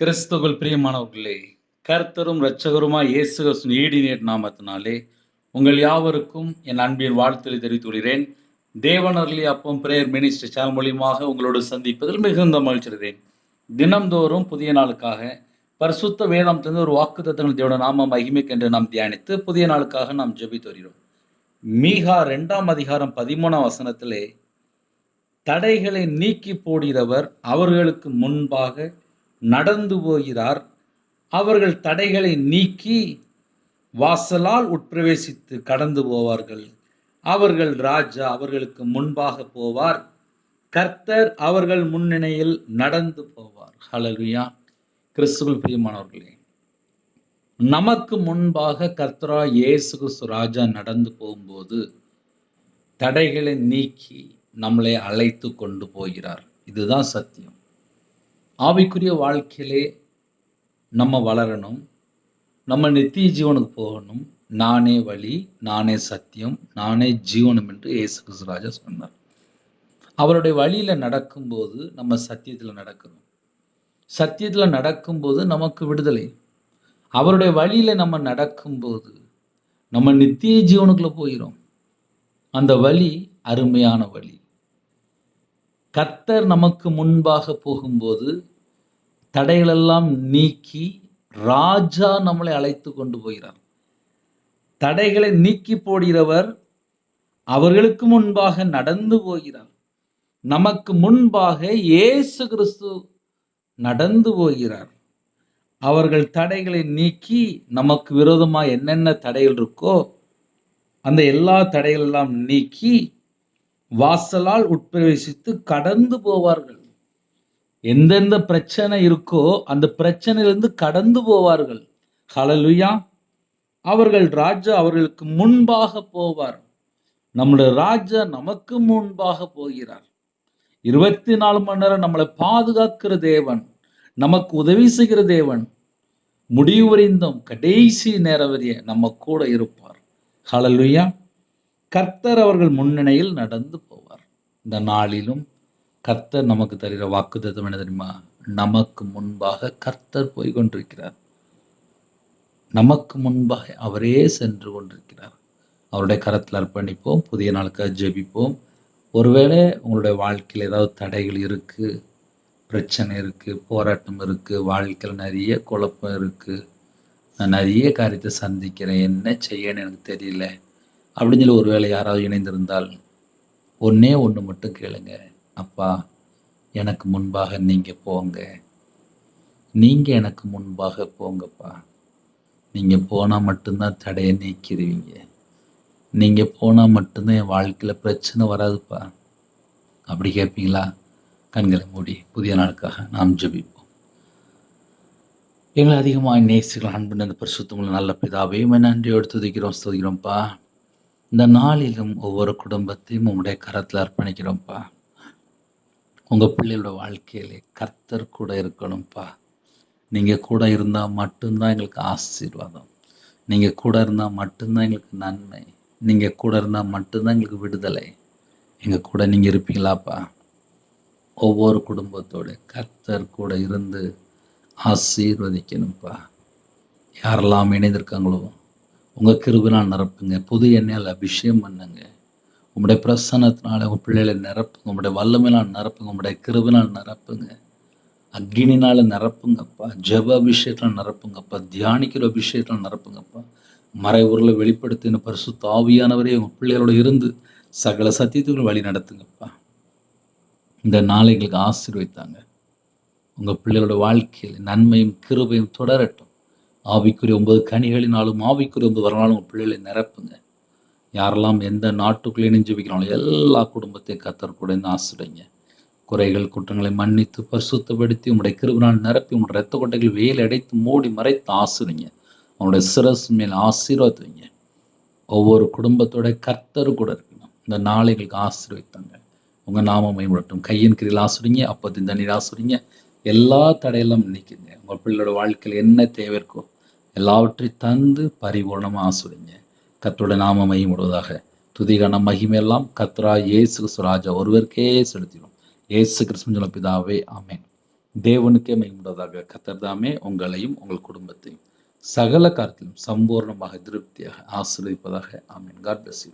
கிறிஸ்துகள் பிரியமானவர்களே கர்த்தரும் இரட்சகருமாய் இயேசு கிறிஸ்துவின் நாமத்தினாலே உங்கள் யாவருக்கும் என் அன்பின் வாழ்த்துக்களை தெரிவித்துக் கொள்கிறேன். தேவனர்லி அப்பம் பிரேயர் மினிஸ்டர் சேனல் மூலியமாக உங்களோடு சந்திப்பதில் மிகுந்த மகிழ்ச்சிகிறேன் தினம்தோறும் புதிய நாளுக்காக பரிசுத்த வேதம் தந்து ஒரு வாக்கு தத்தங்கள் தேவன நாம மகிமைக்கு என்று நாம் தியானித்து புதிய நாளுக்காக நாம் ஜெபித்து வருகிறோம். மீகா ரெண்டாம் அதிகாரம் பதிமூணாம் வசனத்திலே தடைகளை நீக்கி போடுகிறவர் அவர்களுக்கு முன்பாக நடந்து போகிறார். அவர்கள் தடைகளை நீக்கி வாசலால் உட்பிரவேசித்து கடந்து போவார்கள். அவர்கள் ராஜா அவர்களுக்கு முன்பாக போவார். கர்த்தர் அவர்கள் முன்னிலையில் நடந்து போவார். ஹலலுயா கிறிஸ்துவல் பிரியமானவர்களே நமக்கு முன்பாக கர்த்தரா இயேசு கிறிஸ்து ராஜா நடந்து போகும்போது தடைகளை நீக்கி நம்மளை அழைத்து கொண்டு போகிறார். இதுதான் சத்தியம். ஆவிக்குரிய வாழ்க்கையிலே நம்ம வளரணும் நம்ம நித்திய ஜீவனுக்கு போகணும். நானே வழி நானே சத்தியம் நானே ஜீவனம் என்று இயேசு கிறிஸ்து சொன்னார். அவருடைய வழியில் நடக்கும்போது நம்ம சத்தியத்தில் நடக்கணும். சத்தியத்தில் நடக்கும்போது நமக்கு விடுதலை. அவருடைய வழியில் நம்ம நடக்கும்போது நம்ம நித்திய ஜீவனுக்குள்ளே போகிறோம். அந்த வழி அருமையான வழி. கர்த்தர் நமக்கு முன்பாக போகும்போது தடைகளெல்லாம் நீக்கி ராஜா நம்மளை அழைத்து கொண்டு போகிறார். தடைகளை நீக்கி போடுகிறவர் அவர்களுக்கு முன்பாக நடந்து போகிறார். நமக்கு முன்பாக இயேசு கிறிஸ்து நடந்து போகிறார். அவர்கள் தடைகளை நீக்கி நமக்கு விரோதமாக என்னென்ன தடைகள் இருக்கோ அந்த எல்லா தடைகளெல்லாம் நீக்கி வாசலால் உட்பிரவேசித்து கடந்து போவார்கள். எந்தெந்த பிரச்சனை இருக்கோ அந்த பிரச்சனையிலிருந்து கடந்து போவார்கள். ஹலலுயா அவர்கள் ராஜா அவர்களுக்கு முன்பாக போவார். நம்முடைய ராஜா நமக்கு முன்பாக போகிறார். இருபத்தி நாலு மணி நேரம் நம்மளை பாதுகாக்கிற தேவன் நமக்கு உதவி செய்கிற தேவன் முடிவறிந்தும் கடைசி நேரம் வரைய நம்ம கூட இருப்பார். ஹலலுயா கர்த்தர் அவர்கள் முன்னணியில் நடந்து போவார் இந்த நாளிலும் கர்த்தர் நமக்கு தருகிற வாக்குத்தத்தம் என்ன தெரியுமா? நமக்கு முன்பாக கர்த்தர் போய் கொண்டிருக்கிறார். நமக்கு முன்பாக அவரே சென்று கொண்டிருக்கிறார். அவருடைய கரத்தில் அர்ப்பணிப்போம் புதிய நாளுக்காக ஜெபிப்போம். ஒருவேளை உங்களுடைய வாழ்க்கையில் ஏதாவது தடைகள் இருக்குது பிரச்சனை இருக்குது போராட்டம் இருக்குது வாழ்க்கையில் நிறைய குழப்பம் இருக்குது நான் நிறைய காரியத்தை சந்திக்கிறேன் என்ன செய்யன்னு எனக்கு தெரியல அப்படின்னு சொல்லி ஒருவேளை யாராவது இணைந்திருந்தால் ஒன்றே ஒன்று மட்டும் கேளுங்க. அப்பா எனக்கு முன்பாக நீங்கள் போங்க. நீங்கள் எனக்கு முன்பாக போங்கப்பா. நீங்கள் போனால் மட்டும்தான் தடையை நீக்கிடுவீங்க. நீங்கள் போனால் மட்டும்தான் என் வாழ்க்கையில் பிரச்சனை வராதுப்பா. அப்படி கேட்பீங்களா கண்களை மூடி புதிய நாளுக்காக நாம் ஜபிப்போம். எங்களை அதிகமாக நேசிகள் அன்பு இந்த பரிசுத்தமுள்ள நல்ல பிதாவையும் நன்றியோடு துதிக்கிறோம் ஸ்துதிக்கிறோம்ப்பா. இந்த நாளிலும் ஒவ்வொரு குடும்பத்தையும் உங்களுடைய கரத்தில் அர்ப்பணிக்கிறோம்ப்பா. உங்கள் பிள்ளையோட வாழ்க்கையிலே கர்த்தர் கூட இருக்கணும்ப்பா. நீங்கள் கூட இருந்தால் மட்டும்தான் எங்களுக்கு ஆசீர்வாதம். நீங்கள் கூட இருந்தால் மட்டும்தான் எங்களுக்கு நன்மை. நீங்கள் கூட இருந்தால் மட்டும்தான் எங்களுக்கு விடுதலை. எங்கள் கூட நீங்கள் இருப்பீங்களாப்பா? ஒவ்வொரு குடும்பத்தோடு கர்த்தர் கூட இருந்து ஆசீர்வதிக்கணும்ப்பா. யாரெல்லாம் இணைந்திருக்காங்களோ உங்கள் கிருபினால் நிரப்புங்க. புது எண்ணெயால் அபிஷேகம் பண்ணுங்க. உங்களுடைய பிரசன்னத்தினால உங்கள் பிள்ளைகளை நிரப்புங்க. உங்களுடைய வல்லமையினால் நிரப்புங்க. உங்களுடைய கிருபினால் நிரப்புங்க. அக்னினால் நிரப்புங்கப்பா. ஜப அபிஷேகத்தில் நிரப்புங்கப்பா. தியானிக்கிற அபிஷேகத்தில் நிரப்புங்கப்பா. மறைவுரில் வெளிப்படுத்தின பரிசு தாவியானவரே உங்கள் பிள்ளைகளோட இருந்து சகல சத்தியத்துக்குள்ள வழி நடத்துங்கப்பா. இந்த நாளை எங்களுக்கு ஆசீர்வைத்தாங்க உங்கள் பிள்ளைகளோட வாழ்க்கையில் நன்மையும் கிருபையும் தொடரட்டும். ஆவிக்குரிய ஒன்பது கனிகளினாலும் ஆவிக்குரிய ஒன்பது வரனாலும் உங்கள் பிள்ளைகளை நிரப்புங்க. யாரெல்லாம் எந்த நாட்டுக்குள்ளே இணைஞ்சு வைக்கிறாங்களோ எல்லா குடும்பத்தையும் கத்தர் கூட ஆசிடுங்க குறைகள் குற்றங்களை மன்னித்து பரிசுத்தப்படுத்தி உங்களுடைய கிருபினால் நிரப்பி உங்களுடைய ரத்த கொட்டைகள் வெயில் அடைத்து மூடி மறைத்து ஆசிடுங்க அவனுடைய சிரஸ் மேல் ஆசீர்வாதம் ஒவ்வொரு குடும்பத்தோட கர்த்தர் கூட இருக்கணும். இந்த நாளைகளுக்கு ஆசீர்வைத்தாங்க உங்கள் நாமம் மேம்படட்டும். கையின் கிரியில் ஆசுறீங்க அப்பத்தின் தண்ணீர் ஆசுறீங்க எல்லா தடையெல்லாம் நீக்குங்க. உங்கள் பிள்ளையோட வாழ்க்கையில் என்ன தேவை இருக்கோ எல்லாவற்றையும் தந்து பரிபூர்ணமாக ஆசுரிங்க கத்தோட நாம மையம் விடுவதாக துதிகான மகிமையெல்லாம் கத்ரா இயேசு கிறிஸ்துராஜா ஒருவருக்கே செலுத்திடும். இயேசு கிறிஸ்துவின் பிதாவே ஆமேன். தேவனுக்கே மையமுடவதாக கத்தர் தாமே உங்களையும் உங்கள் குடும்பத்தையும் சகல காலத்திலும் சம்பூர்ணமாக திருப்தியாக ஆசிரியப்பதாக ஆமேன். God bless you